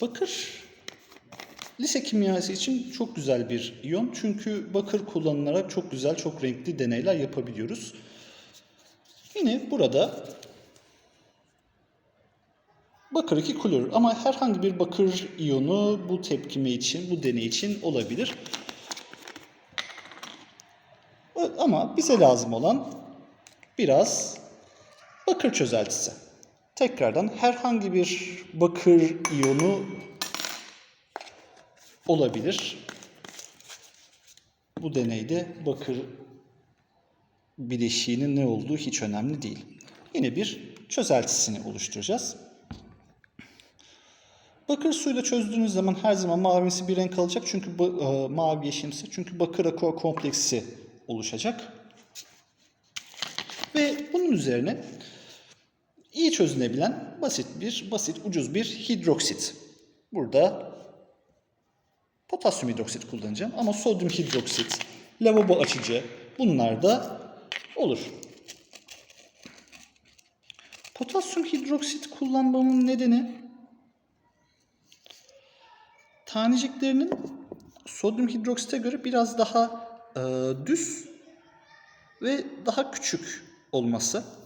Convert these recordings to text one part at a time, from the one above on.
Bakır lise kimyası için çok güzel bir iyon. Çünkü bakır kullanılarak çok güzel, çok renkli deneyler yapabiliyoruz. Yine burada bakır 2 klorür ama herhangi bir bakır iyonu bu tepkime için, bu deney için olabilir. Ama bize lazım olan biraz bakır çözeltisi. Tekrardan herhangi bir bakır iyonu olabilir. Bu deneyde bakır bileşiğinin ne olduğu hiç önemli değil. Yine bir çözeltisini oluşturacağız. Bakır suyla çözdüğünüz zaman her zaman mavimsi bir renk alacak. Çünkü e, mavi yeşimsi. Çünkü bakır aqua kompleksi oluşacak. Ve bunun üzerine iyi çözünebilen basit bir basit ucuz bir hidroksit. Burada potasyum hidroksit kullanacağım ama sodyum hidroksit, lavabo açıcı bunlar da olur. Potasyum hidroksit kullanmamın nedeni taneciklerinin sodyum hidroksite göre biraz daha e, düz ve daha küçük olması.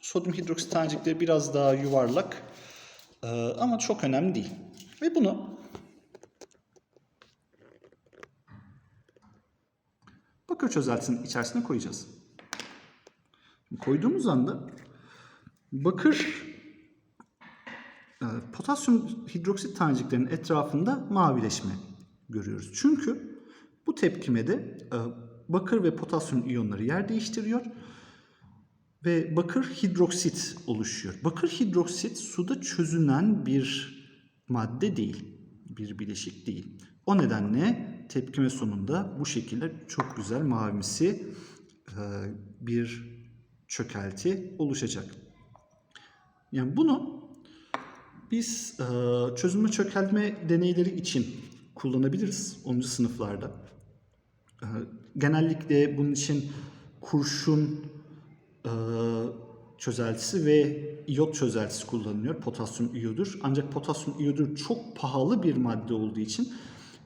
Sodyum hidroksit tanecikleri biraz daha yuvarlak e, ama çok önemli değil. Ve bunu bakır çözeltisinin içerisine koyacağız. Koyduğumuz anda bakır e, potasyum hidroksit taneciklerinin etrafında mavileşme görüyoruz. Çünkü bu tepkimede e, bakır ve potasyum iyonları yer değiştiriyor ve bakır hidroksit oluşuyor. Bakır hidroksit suda çözünen bir madde değil, bir bileşik değil. O nedenle tepkime sonunda bu şekilde çok güzel mavimsi e, bir çökelti oluşacak. Yani bunu biz e, çözünme çökeltme deneyleri için kullanabiliriz 10. sınıflarda. E, genellikle bunun için kurşun çözeltisi ve iyot çözeltisi kullanılıyor. Potasyum iyodur. Ancak potasyum iyodur çok pahalı bir madde olduğu için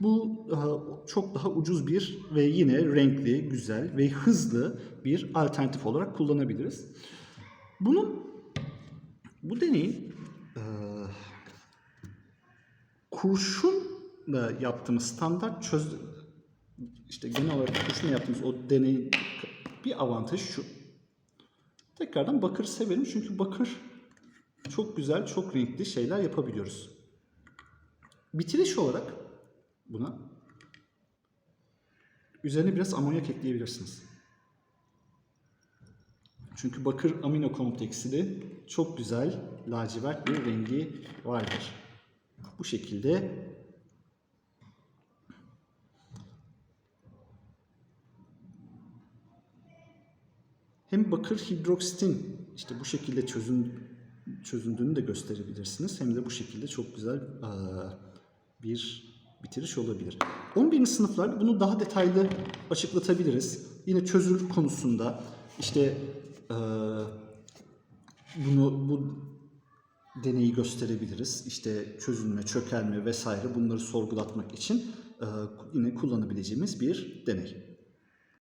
bu e, çok daha ucuz bir ve yine renkli, güzel ve hızlı bir alternatif olarak kullanabiliriz. Bunun bu deneyin e, kurşunla yaptığımız standart çöz işte genel olarak kurşunla yaptığımız o deneyin bir avantajı şu. Tekrardan bakır severim çünkü bakır çok güzel, çok renkli şeyler yapabiliyoruz. Bitiriş olarak buna üzerine biraz amonyak ekleyebilirsiniz. Çünkü bakır amino kompleksi de çok güzel lacivert bir rengi vardır. Bu şekilde hem bakır hidroksitin işte bu şekilde çözün, çözündüğünü de gösterebilirsiniz. Hem de bu şekilde çok güzel bir bitiriş olabilir. 11. sınıflarda bunu daha detaylı açıklatabiliriz. Yine çözünür konusunda işte bunu bu deneyi gösterebiliriz. İşte çözünme, çökelme vesaire bunları sorgulatmak için yine kullanabileceğimiz bir deney.